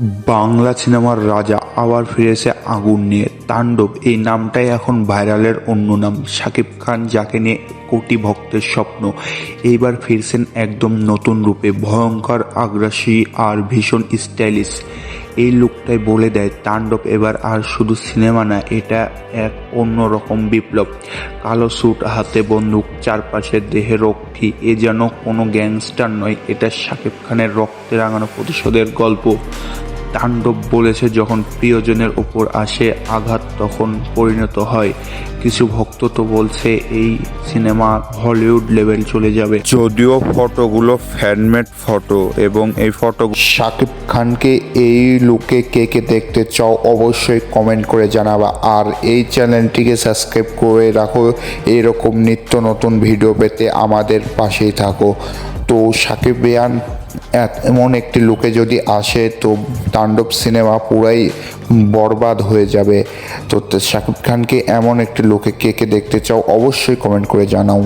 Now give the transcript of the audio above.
বাংলা সিনেমার রাজা আবার ফিরেছে আগুন নিয়ে তাণ্ডব। এই নামটাই এখন ভাইরালের অন্য নাম। শাকিব খান যাকে নিয়ে কোটি ভক্তের স্বপ্ন, এইবার ফিরছেন একদম নতুন রূপে। ভয়ঙ্কর, আগ্রাসী আর ভীষণ স্টাইলিশ। এই লুকটাই বলে দেয়, তাণ্ডব এবার আর শুধু সিনেমা না, এটা এক অন্যরকম বিপ্লব। কালো স্যুট, হাতে বন্দুক, চারপাশে দেহে রক্ষী এ যেন কোনো গ্যাংস্টার নয়, এটা শাকিব খানের রক্তে রাঙানো প্রতিশোধের গল্প। তাণ্ডব বলেছে যখন প্রিয়জনের ওপর আসে আঘাত তখন পরিণত হয়। কিছু ভক্ত তো বলছে এই সিনেমা হলিউড লেভেল চলে যাবে। যদিও ফটোগুলো ফ্যানমেড ফটো এবং এই ফটো শাকিব খানকে এই লুকে কে কে দেখতে চাও অবশ্যই কমেন্ট করে জানাবা। আর এই চ্যানেলটিকে সাবস্ক্রাইব করে রাখো। এরকম নিত্য নতুন ভিডিও পেতে আমাদের পাশেই থাকো। তো সাকিব বেয়ান এমন একটি লোকে যদি আসে, তো তাণ্ডব সিনেমা পুরাই বরবাদ হয়ে যাবে। তো শাকিব খানকে এমন একটি লোকে কে কে দেখতে চাও, অবশ্যই কমেন্ট করে জানাও।